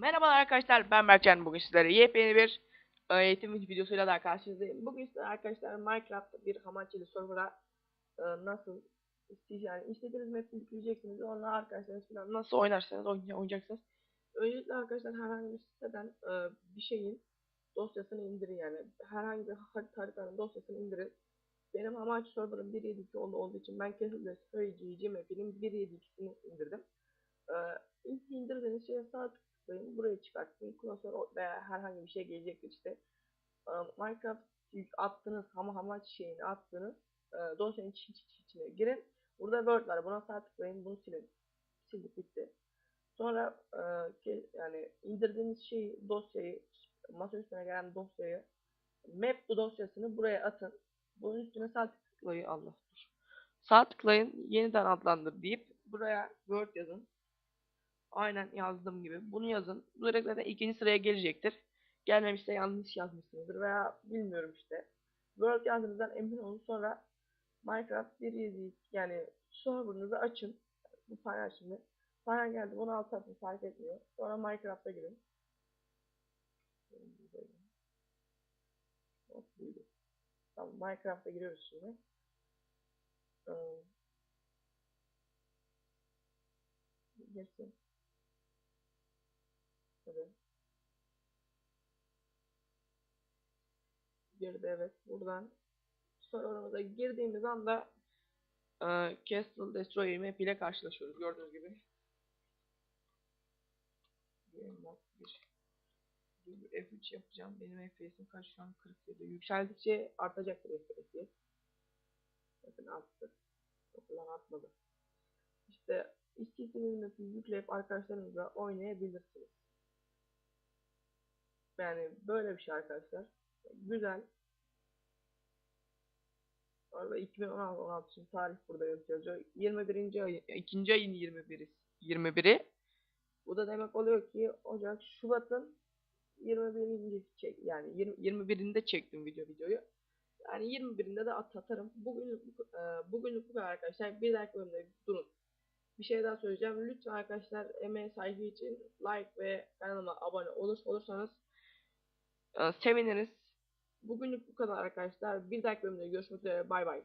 Merhabalar arkadaşlar ben Berkcan bugün sizlere yepyeni bir e, eğitim videosuyla daha karşınızdayım. Bugün sizlere arkadaşlar Minecraft'ta bir Hamachi'li server'a e, nasıl yani istediğiniz map'i yükleyeceksiniz onunla arkadaşlarınız falan nasıl oynarsanız oynay oynayacaksınız. Öncelikle arkadaşlar herhangi bir siteden e, bir şeyin dosyasını indirin yani herhangi bir harita haritanın dosyasını indirin. Benim Hamachi server'ım 1.7.2 olduğu, için ben kesinlikle Söyleyicici map'inin 1.7.2'sini indirdim. E, ilk indirdiğiniz şeye sağ tıklayın. Burayı çıkartın. Klasör veya herhangi bir şey gelecektir işte. Ee, Minecraft attınız ama hamaç şeyini attınız. Ee, dosyanın iç, iç, iç- içine girin. Burada Word var. Buna sağ tıklayın. Bunu silin. Sildik bitti. Sonra e, ke- yani indirdiğiniz şeyi dosyayı masa üstüne gelen dosyayı map bu dosyasını buraya atın. Bunun üstüne sağ tıklayın. Allah. Sağ tıklayın. Yeniden adlandır deyip buraya Word yazın. Aynen yazdığım gibi. Bunu yazın. Bu direkt zaten ikinci sıraya gelecektir. Gelmemişse yanlış yazmışsınızdır veya bilmiyorum işte. Word yazdığınızdan emin olun sonra Minecraft 1.7 yani server'ınızı açın. Bu şimdi. Panel geldi bunu alt tarafı fark etmiyor. Sonra Minecraft'a girin. Tamam Minecraft'a giriyoruz şimdi. Ee, girsin. Girdi evet. Buradan server'ımıza girdiğimiz anda e, Castle Destroyer map ile karşılaşıyoruz. Gördüğünüz gibi. Bir mod, bir- bir F3 yapacağım. Benim FPS'im kaç şu an 47. Yükseldikçe artacaktır FPS. Bakın arttı. Bakın artmadı. İşte istediğiniz map'i yükleyip arkadaşlarınızla oynayabilirsiniz. Yani böyle bir şey arkadaşlar. Güzel. Orada 2016 16 için tarih burada yazıyor. 21. ay 2. ayın 21'i 21'i. Bu da demek oluyor ki Ocak Şubat'ın 21. çek yani 20, 21'inde çektim video videoyu. Yani 21'inde de at atarım. Bugün bu- e, bugünlük bu kadar arkadaşlar. Bir dahaki bölümde durun. Bir şey daha söyleyeceğim. Lütfen arkadaşlar emeğe saygı için like ve kanalıma abone olur, olursanız seviniriz. Bugünlük bu kadar arkadaşlar. Bir dahaki bölümde görüşmek üzere. Bay bay.